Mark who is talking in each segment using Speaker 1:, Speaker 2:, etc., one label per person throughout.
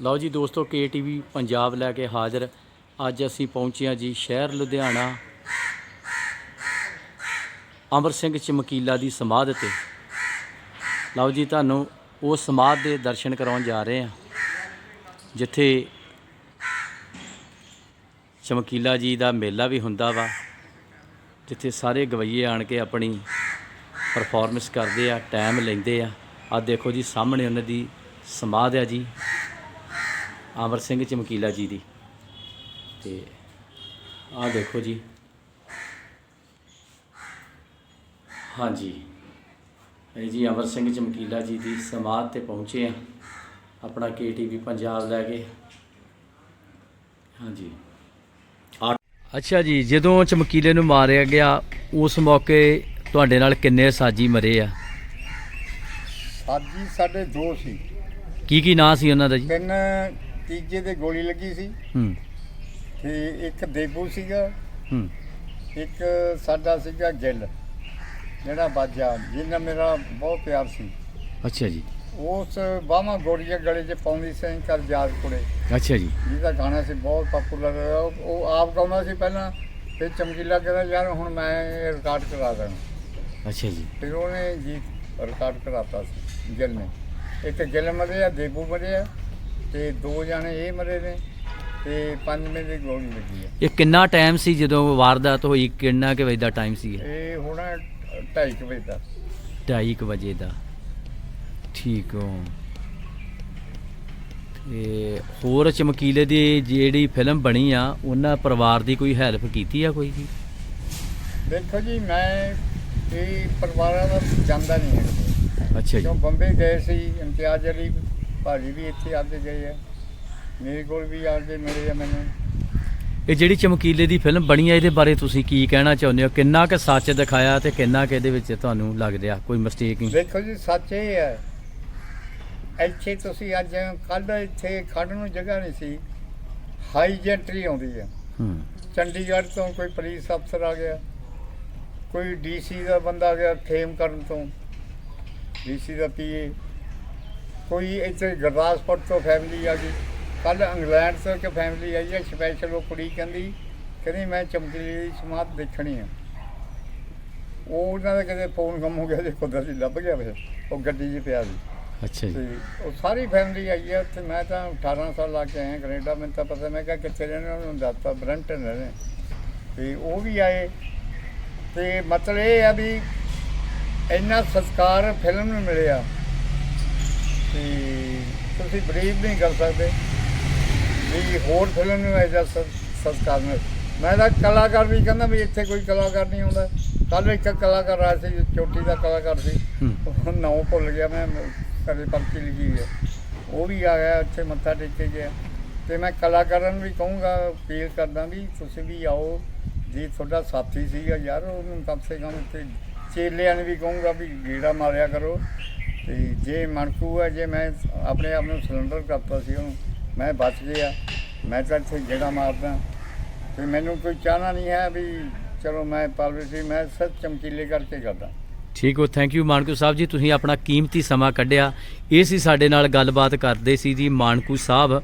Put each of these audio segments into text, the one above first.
Speaker 1: ਲਓ ਜੀ ਦੋਸਤੋ ਕੇਟੀਵੀ ਪੰਜਾਬ ਲੈ ਕੇ ਹਾਜ਼ਰ। ਅੱਜ ਅਸੀਂ ਪਹੁੰਚੇ ਹਾਂ ਜੀ ਸ਼ਹਿਰ ਲੁਧਿਆਣਾ ਅਮਰ ਸਿੰਘ ਚਮਕੀਲਾ ਦੀ ਸਮਾਧ ਤੇ। ਲਓ ਜੀ, ਤੁਹਾਨੂੰ ਉਹ ਸਮਾਧ ਦੇ ਦਰਸ਼ਨ ਕਰਾਉਣ ਜਾ ਰਹੇ ਹਾਂ, ਜਿੱਥੇ ਚਮਕੀਲਾ ਜੀ ਦਾ ਮੇਲਾ ਵੀ ਹੁੰਦਾ ਵਾ, ਜਿੱਥੇ ਸਾਰੇ ਗਵਈਏ ਆਣ ਕੇ ਆਪਣੀ ਪਰਫਾਰਮੈਂਸ ਕਰਦੇ ਆ ਟਾਈਮ ਲੈਂਦੇ ਆ। ਆ ਦੇਖੋ ਜੀ, ਸਾਹਮਣੇ ਉਹਨਾਂ ਦੀ ਸਮਾਧ ਆ ਜੀ। ਅਮਰ ਸਿੰਘ ਚਮਕੀਲਾ ਜੀ ਦੀ। ਤੇ ਆ ਦੇਖੋ ਜੀ। ਹਾਂਜੀ। ਇਹ ਜੀ ਅਮਰ ਸਿੰਘ ਚਮਕੀਲਾ ਜੀ ਦੀ ਸਮਾਧ ਤੇ ਪਹੁੰਚੇ ਆ। ਆਪਣਾ ਕੇਟੀਵੀ ਪੰਜਾਬ ਲੈ ਕੇ। ਹਾਂਜੀ। ਅੱਛਾ ਜੀ ਜਦੋਂ ਚਮਕੀਲੇ ਨੂੰ ਮਾਰਿਆ ਗਿਆ ਉਸ ਮੌਕੇ ਤੁਹਾਡੇ ਨਾਲ ਕਿੰਨੇ ਸਾਜੀ ਮਰੇ ਆ?
Speaker 2: ਸਾਜੀ ਸਾਡੇ ਦੋ ਸੀ।
Speaker 1: ਕੀ ਕੀ ਨਾਂ ਸੀ ਉਹਨਾਂ ਦਾ ਜੀ?
Speaker 2: ਤਿੰਨ ਤੀਜੇ ਤੇ ਗੋਲੀ ਲੱਗੀ ਸੀ।
Speaker 1: ਹੂੰ।
Speaker 2: ਤੇ ਇੱਕ ਦੇਬੂ ਸੀਗਾ।
Speaker 1: ਹੂੰ।
Speaker 2: ਇੱਕ ਸਾਡਾ ਸੀਗਾ ਗਿੱਲ ਜਿਹੜਾ ਬਾਜਾ ਜਿਹਨਾਂ ਮੇਰਾ ਬਹੁਤ ਪਿਆਰ ਸੀ।
Speaker 1: ਅੱਛਾ ਜੀ।
Speaker 2: ਉਸ ਬਾਹਾਂ ਗੋਲੀਆਂ ਗਲੇ 'ਚ ਪਾਉਂਦੀ ਸੀ ਕਰ ਯਾਦ ਕੁੜੇ।
Speaker 1: ਅੱਛਾ ਜੀ।
Speaker 2: ਜਿਹਦਾ ਗਾਣਾ ਸੀ ਬਹੁਤ ਪਪੂਲਰ ਉਹ ਆਪ ਗਾਉਂਦਾ ਸੀ ਪਹਿਲਾਂ ਤੇ ਚਮਕੀਲਾ ਕਹਿੰਦਾ ਯਾਰ ਹੁਣ ਮੈਂ ਇਹ ਰਿਕਾਰਡ ਕਰਾ ਦੇਣਾ।
Speaker 1: ਅੱਛਾ ਜੀ।
Speaker 2: ਫਿਰ ਉਹਨੇ ਜੀ ਰਿਕਾਰਡ ਕਰਾਤਾ ਸੀ ਗਿੱਲ ਨੇ। ਇੱਕ ਗਿੱਲ ਮਰੇ ਆ ਦੇਬੂ ਮਰੇ ਆ ਤੇ ਦੋ ਜਾਣੇ ਇਹ ਮਰੇ ਨੇ ਤੇ ਪੰਜਵੇਂ ਦੀ ਗੋਲੀ ਲੱਗੀ ਆ।
Speaker 1: ਇਹ ਕਿੰਨਾ ਟਾਈਮ ਸੀ ਜਦੋਂ ਵਾਰਦਾਤ ਹੋਈ? ਕਿੰਨਾ ਕੁ ਵਜੇ ਦਾ ਟਾਈਮ ਸੀ
Speaker 2: ਇਹ? ਹੁਣ 2:30 ਵਜੇ ਦਾ।
Speaker 1: 2:30 ਵਜੇ ਦਾ। ਠੀਕ ਹੋ ਤੇ ਹੋਰ ਚਮਕੀਲੇ ਦੀ ਜਿਹੜੀ ਫਿਲਮ ਬਣੀ ਆ ਉਹਨਾਂ ਪਰਿਵਾਰ ਦੀ ਕੋਈ ਹੈਲਪ ਕੀਤੀ ਆ ਕੋਈ ਜੀ
Speaker 2: ਦੇਖੋ ਜੀ ਮੈਂ ਇਹ ਪਰਿਵਾਰਾਂ ਦਾ ਜਾਂਦਾ ਨਹੀਂ ਹੈ
Speaker 1: ਅੱਛਾ ਜੀ।
Speaker 2: ਕਿਉਂ ਬੰਬੇ ਗਏ ਸੀ ਇਮਤਿਆਜ਼ ਅਲੀ ਭਾਜੀ ਵੀ ਇੱਥੇ ਆ ਕੇ ਗਏ ਆ। ਮੇਰੇ ਕੋਲ ਵੀ ਆ ਕੇ ਮਿਲੇ ਆ ਮੈਨੂੰ।
Speaker 1: ਇਹ ਜਿਹੜੀ ਚਮਕੀਲੇ ਦੀ ਫਿਲਮ ਬਣੀ ਆ ਇਹਦੇ ਬਾਰੇ ਤੁਸੀਂ ਕੀ ਕਹਿਣਾ ਚਾਹੁੰਦੇ ਹੋ? ਕਿੰਨਾ ਕੁ ਸੱਚ ਦਿਖਾਇਆ ਤੇ ਕਿੰਨਾ ਕੁ ਇਹਦੇ ਵਿੱਚ ਤੁਹਾਨੂੰ ਲੱਗ ਰਿਹਾ ਕੋਈ ਮਿਸਟੇਕ ਨਹੀਂ।
Speaker 2: ਦੇਖੋ ਜੀ ਸੱਚ ਇਹ ਹੈ ਇੱਥੇ ਤੁਸੀਂ ਅੱਜ ਕੱਲ ਇੱਥੇ ਖੜਨ ਨੂੰ ਜਗ੍ਹਾ ਨਹੀਂ ਸੀ। ਹਾਈ ਜੈਂਟਰੀ ਆਉਂਦੀ ਹੈ
Speaker 1: ਹੂੰ।
Speaker 2: ਚੰਡੀਗੜ੍ਹ ਤੋਂ ਕੋਈ ਪੁਲਿਸ ਅਫਸਰ ਆ ਗਿਆ। ਕੋਈ ਡੀਸੀ ਦਾ ਬੰਦਾ ਆ ਗਿਆ ਖੇਮ ਕਰਨ ਤੋਂ। ਡੀਸੀ ਦਾ ਪੀਏ ਕੋਈ ਇੱਥੇ ਗੁਰਦਾਸਪੁਰ ਤੋਂ ਫੈਮਿਲੀ ਆ ਗਈ। ਕੱਲ ਇੰਗਲੈਂਡ ਤੋਂ ਇੱਕ ਫੈਮਿਲੀ ਆਈ ਹੈ ਸਪੈਸ਼ਲ ਉਹ ਕੁੜੀ ਕਹਿੰਦੀ ਕਹਿੰਦੀ ਮੈਂ ਚਮਕੀਲੀ ਦੀ ਸਮਾਧ ਦੇਖਣੀ ਆ। ਉਹ ਉਹਨਾਂ ਦਾ ਕਿਤੇ ਫੋਨ ਕੰਮ ਹੋ ਗਿਆ ਜੇ ਕੁਦਰਤੀ ਲੱਭ ਗਿਆ ਫਿਰ ਉਹ ਗੱਡੀ 'ਚ ਪਿਆ ਸੀ।
Speaker 1: ਅੱਛਾ ਜੀ।
Speaker 2: ਤੇ ਉਹ ਸਾਰੀ ਫੈਮਿਲੀ ਆਈ ਹੈ ਉੱਥੇ ਮੈਂ ਤਾਂ 18 ਸਾਲ ਲਾ ਕੇ ਆਇਆ ਕੈਨੇਡਾ ਮੈਨੂੰ ਤਾਂ ਪਤਾ ਮੈਂ ਕਿਹਾ ਕਿੱਥੇ ਰਹਿੰਦੇ ਉਹਨਾਂ ਨੂੰ ਦੱਸਤਾ ਬਰੈਂਟਨ ਰਹਿੰਦੇ ਤੇ ਉਹ ਵੀ ਆਏ। ਤੇ ਮਤਲਬ ਇਹ ਆ ਵੀ ਇੰਨਾ ਸੰਸਕਾਰ ਫਿਲਮ ਨੂੰ ਮਿਲਿਆ। ਤੇ ਤੁਸੀਂ ਬਲੀਵ ਨਹੀਂ ਕਰ ਸਕਦੇ। ਵੀ ਹੋਰ ਫਿਲਮ ਨੂੰ ਐਜਾ ਸੰਸਕਾਰ ਮਿਲ। ਮੈਂ ਤਾਂ ਕਲਾਕਾਰ ਵੀ ਕਹਿੰਦਾ ਵੀ ਇੱਥੇ ਕੋਈ ਕਲਾਕਾਰ ਨਹੀਂ ਆਉਂਦਾ। ਕੱਲ ਇੱਕ ਕਲਾਕਾਰ ਆਇਆ ਸੀ ਚੋਟੀ ਦਾ ਕਲਾਕਾਰ ਸੀ। ਨਾਂ ਭੁੱਲ ਗਿਆ ਮੈਂ ਕਦੇ ਪਰਚੀ ਲਿਖੀ ਹੈ। ਉਹ ਵੀ ਆ ਗਿਆ ਉੱਥੇ ਮੱਥਾ ਟੇਕ ਕੇ ਗਿਆ। ਤੇ ਮੈਂ ਕਲਾਕਾਰਾਂ ਨੂੰ ਵੀ ਕਹੂੰਗਾ ਅਪੀਲ ਕਰਦਾ ਵੀ ਤੁਸੀਂ ਵੀ ਆਓ। ਜੀ ਤੁਹਾਡਾ ਸਾਥੀ ਸੀਗਾ ਯਾਰ ਉਹਨੂੰ ਕਮ ਸੇ ਕਮ ਤੇ ਚੇਲਿਆਂ ਨੂੰ ਵੀ ਕਹੂੰਗਾ ਵੀ ਗੇੜਾ ਮਾਰਿਆ ਕਰੋ। ਤੇ ਜੇ ਮਣਕੂ ਹੈ ਜੇ ਮੈਂ ਆਪਣੇ ਆਪ ਨੂੰ ਸਿਲੰਡਰ ਕਰਤਾ ਸੀ ਉਹਨੂੰ, ਮੈਂ ਬਚ ਗਿਆ। ਮੈਂ ਤਾਂ ਇੱਥੇ ਗੇੜਾ ਮਾਰਦਾ। ਤੇ ਮੈਨੂੰ ਕੋਈ ਚਾਹਨਾ ਨਹੀਂ ਹੈ ਵੀ ਚਲੋ ਮੈਂ ਪਾਲਵੀ ਮੈਂ ਸੱਚ ਚਮਕੀਲੇ ਕਰਕੇ ਕਰਦਾ।
Speaker 1: ਠੀਕ ਹੋ ਥੈਂਕ ਯੂ ਮਾਨਕੂ ਸਾਹਿਬ ਜੀ, ਤੁਸੀਂ ਆਪਣਾ ਕੀਮਤੀ ਸਮਾਂ ਕੱਢਿਆ। ਇਹ ਸੀ ਸਾਡੇ ਨਾਲ ਗੱਲਬਾਤ ਕਰਦੇ ਸੀ ਜੀ ਮਾਨਕੂ ਸਾਹਿਬ,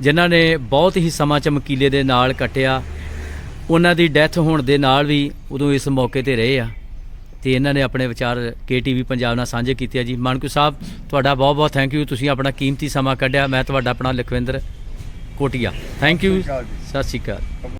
Speaker 1: ਜਿਨ੍ਹਾਂ ਨੇ ਬਹੁਤ ਹੀ ਸਮਾਂ ਚਮਕੀਲੇ ਦੇ ਨਾਲ ਕੱਟਿਆ। ਉਹਨਾਂ ਦੀ ਡੈਥ ਹੋਣ ਦੇ ਨਾਲ ਵੀ ਉਦੋਂ ਇਸ ਮੌਕੇ ਤੇ ਰਹੇ ਆ। ਤੇ ਇਹਨਾਂ ਨੇ ਆਪਣੇ ਵਿਚਾਰ ਕੇਟੀਵੀ ਪੰਜਾਬ ਨਾਲ ਸਾਂਝੇ ਕੀਤੇ ਆ ਜੀ। ਮਾਨਕੂ ਸਾਹਿਬ ਤੁਹਾਡਾ ਬਹੁਤ ਬਹੁਤ ਥੈਂਕ ਯੂ ਤੁਸੀਂ ਆਪਣਾ ਕੀਮਤੀ ਸਮਾਂ ਕੱਢਿਆ। ਮੈਂ ਤੁਹਾਡਾ ਆਪਣਾ ਲਖਵਿੰਦਰ ਕੋਟੀਆ। ਥੈਂਕ ਯੂ
Speaker 2: ਸਤਿ ਸ਼੍ਰੀ ਅਕਾਲ ਜੀ।
Speaker 1: ਸਤਿ ਸ਼੍ਰੀ ਅਕਾਲ।